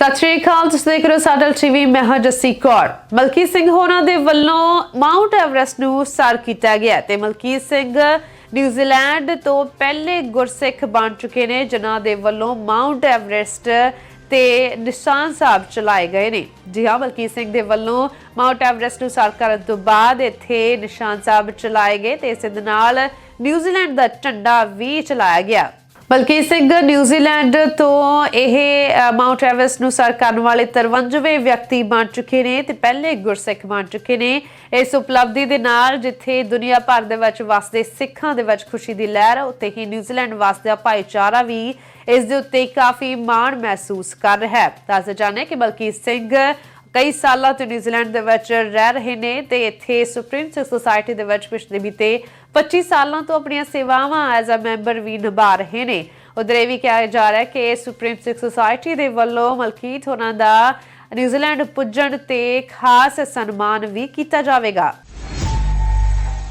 ਸਤਿ ਸ਼੍ਰੀ ਅਕਾਲ, ਤੁਸੀਂ ਦੇਖ ਰਹੇ ਹੋ ਸਾਡਲ ਟੀਵੀ, ਮੈਂ ਹਾਂ ਜੱਸੀ ਕੌਰ। ਮਲਕੀਤ ਸਿੰਘ ਹੋਣਾ ਦੇ ਵੱਲੋਂ ਮਾਊਂਟ ਐਵਰੈਸਟ ਨੂੰ ਸਰ ਕੀਤਾ ਗਿਆ ਤੇ ਮਲਕੀਤ ਸਿੰਘ ਨਿਊਜ਼ੀਲੈਂਡ ਤੋਂ ਪਹਿਲੇ ਗੁਰਸਿੱਖ ਬਣ ਚੁੱਕੇ ਨੇ, ਜਿਨ੍ਹਾਂ ਦੇ ਵੱਲੋਂ ਮਾਊਂਟ ਐਵਰੈਸਟ ਤੇ ਨਿਸ਼ਾਨ ਸਾਹਿਬ ਚਲਾਏ ਗਏ ਨੇ। ਜੀ ਹਾਂ, ਮਲਕੀਤ ਸਿੰਘ ਦੇ ਵੱਲੋਂ ਮਾਊਂਟ ਐਵਰੈਸਟ ਨੂੰ ਸਰ ਕਰਨ ਤੋਂ ਬਾਅਦ ਇੱਥੇ ਨਿਸ਼ਾਨ ਸਾਹਿਬ ਚਲਾਏ ਗਏ ਤੇ ਇਸ ਦੇ ਨਾਲ ਨਿਊਜ਼ੀਲੈਂਡ ਦਾ ਝੰਡਾ ਵੀ ਚਲਾਇਆ ਗਿਆ। ਬਲਕੀਤ ਸਿੰਘ ਨਿਊਜ਼ੀਲੈਂਡ ਤੋਂ ਇਹ ਅ, ਮਾਊਂਟ ਐਵਰੈਸਟ ਨੂੰ ਸਰ ਕਰਨ ਵਾਲੇ 53ਵੇਂ ਵਿਅਕਤੀ ਬਣ ਚੁੱਕੇ ਨੇ ਤੇ ਪਹਿਲੇ ਗੁਰਸਿੱਖ ਬਣ ਚੁੱਕੇ ਨੇ। ਇਸ ਉਪਲਬਧੀ ਦੇ ਨਾਲ ਜਿੱਥੇ ਦੁਨੀਆ ਭਰ ਦੇ ਵਿੱਚ ਵਸਦੇ ਸਿੱਖਾਂ ਦੇ ਵਿੱਚ ਖੁਸ਼ੀ ਦੀ ਲਹਿਰ ਹੈ, ਉੱਥੇ ਹੀ ਨਿਊਜ਼ੀਲੈਂਡ ਵਸਦਾ ਭਾਈਚਾਰਾ ਵੀ ਇਸ ਦੇ ਉੱਤੇ ਕਾਫੀ ਮਾਣ ਮਹਿਸੂਸ ਕਰ ਰਿਹਾ ਹੈ। ਦੱਸ ਜਾਣੇ ਕਿ ਬਲਕੀਤ ਸਿੰਘ ਕਈ ਸਾਲਾਂ ਤੋਂ ਨਿਊਜ਼ੀਲੈਂਡ ਦੇ ਵਿੱਚ ਰਹਿ ਰਹੇ ਨੇ ਤੇ ਇੱਥੇ ਸੁਪਰੀਮ ਸਿੱਖ ਸੁਸਾਇਟੀ ਦੇ ਵਿੱਚ ਪਿਛਲੇ ਬੀਤੇ 25 ਸਾਲਾਂ ਤੋਂ ਆਪਣੀਆਂ ਸੇਵਾਵਾਂ ਐਜ਼ ਅ ਮੈਂਬਰ ਵੀ ਨਿਭਾ ਰਹੇ ਨੇ। ਉਧਰ ਇਹ ਵੀ ਕਿਹਾ ਜਾ ਰਿਹਾ ਕਿ ਸੁਪਰੀਮ ਸਿੱਖ ਸੁਸਾਇਟੀ ਦੇ ਵੱਲੋਂ ਮਲਕੀਤ ਹੋਣਾ ਦਾ ਨਿਊਜ਼ੀਲੈਂਡ ਪੁੱਜਣ ਤੇ ਖਾਸ ਸਨਮਾਨ ਵੀ ਕੀਤਾ ਜਾਵੇਗਾ।